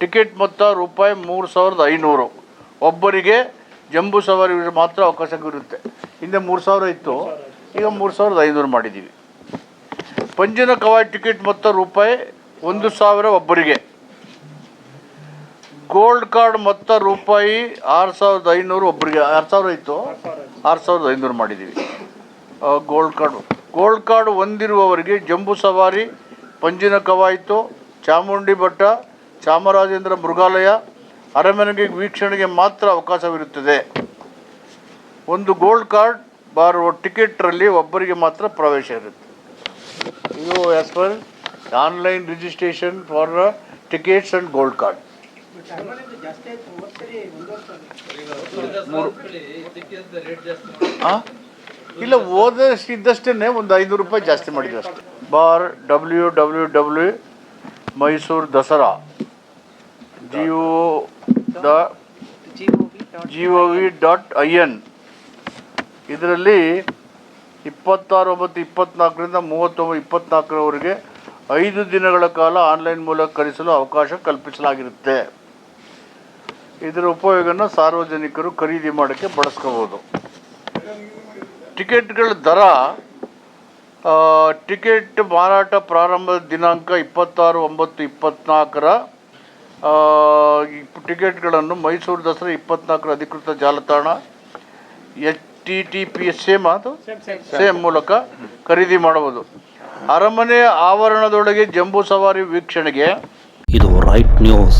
Ticket ಮೊತ್ತ ರೂಪಾಯಿ ಮೂರು ಸಾವಿರದ ಐನೂರು. ಒಬ್ಬರಿಗೆ ಜಂಬೂ ಸವಾರಿ ಮಾತ್ರ ಅವಕಾಶ ಇರುತ್ತೆ. ಹಿಂದೆ ಮೂರು ಸಾವಿರ ಇತ್ತು. ಈಗ ಮೂರು ಸಾವಿರದ ಐನೂರು ಮಾಡಿದ್ದೀವಿ. ಪಂಜಿನ ಕವಾಯ್ ಟಿಕೆಟ್ ಮೊತ್ತ ರೂಪಾಯಿ ಒಂದು ಸಾವಿರ ಒಬ್ಬರಿಗೆ. ಗೋಲ್ಡ್ ಕಾರ್ಡ್ ಮೊತ್ತ ರೂಪಾಯಿ ಆರು ಸಾವಿರದ ಐನೂರು ಒಬ್ಬರಿಗೆ. ಆರು ಸಾವಿರ ಇತ್ತು. ಆರು ಸಾವಿರದ ಐನೂರು ಮಾಡಿದ್ದೀವಿ. Gold card. ಗೋಲ್ಡ್ ಕಾರ್ಡ್ ಹೊಂದಿರುವವರಿಗೆ ಜಂಬೂ ಸವಾರಿ, ಪಂಜಿನ ಕವಾಯಿತು ಚಾಮುಂಡಿ ಬೆಟ್ಟ ಚಾಮರಾಜೇಂದ್ರ ಮೃಗಾಲಯ ಅರಮನೆಗೆ ವೀಕ್ಷಣೆಗೆ ಮಾತ್ರ ಅವಕಾಶವಿರುತ್ತದೆ. ಒಂದು ಗೋಲ್ಡ್ ಕಾರ್ಡ್ ಬಾರುವ ಟಿಕೆಟ್ರಲ್ಲಿ ಒಬ್ಬರಿಗೆ ಮಾತ್ರ ಪ್ರವೇಶ ಇರುತ್ತೆ. ಇದು as per online registration for tickets and gold card? ಇಲ್ಲ ಓದಿದ್ದಷ್ಟೇ ಒಂದು ಐನೂರು ರೂಪಾಯಿ ಜಾಸ್ತಿ ಮಾಡಿದ್ವಿ ಅಷ್ಟೇ. Bar W W W Mysuru Dasara. GO the G O V dot I N ಇದರಲ್ಲಿ ಇಪ್ಪತ್ತಾರು ಒಂಬತ್ತು ಇಪ್ಪತ್ನಾಲ್ಕರಿಂದ ಮೂವತ್ತೊಂಬತ್ತು, ಇಪ್ಪತ್ನಾಲ್ಕರವರೆಗೆ ಐದು ದಿನಗಳ ಕಾಲ ಆನ್ಲೈನ್ ಮೂಲಕ ಕಲಿಸಲು ಅವಕಾಶ ಕಲ್ಪಿಸಲಾಗಿರುತ್ತೆ. ಇದರ ಉಪಯೋಗನ ಸಾರ್ವಜನಿಕರು ಖರೀದಿ ಮಾಡೋಕ್ಕೆ ಬಳಸ್ಕೋಬೋದು. ಟಿಕೆಟ್ಗಳ ದರ ಟಿಕೆಟ್ ಮಾರಾಟ ಪ್ರಾರಂಭದ ದಿನಾಂಕ ಇಪ್ಪತ್ತಾರು, ಒಂಬತ್ತು, ಇಪ್ಪತ್ನಾಲ್ಕರ ಟಿಕೆಟ್ಗಳನ್ನು ಮೈಸೂರು ದಸರಾ ಇಪ್ಪತ್ನಾಲ್ಕರ ಅಧಿಕೃತ ಜಾಲತಾಣ H T T P S same ಅದು ಸೇಮ್ ಮೂಲಕ ಖರೀದಿ ಮಾಡಬಹುದು. ಅರಮನೆ ಆವರಣದೊಳಗೆ ಜಂಬೂ ಸವಾರಿ ವೀಕ್ಷಣೆಗೆ. ಇದು ರೈಟ್ ನ್ಯೂಸ್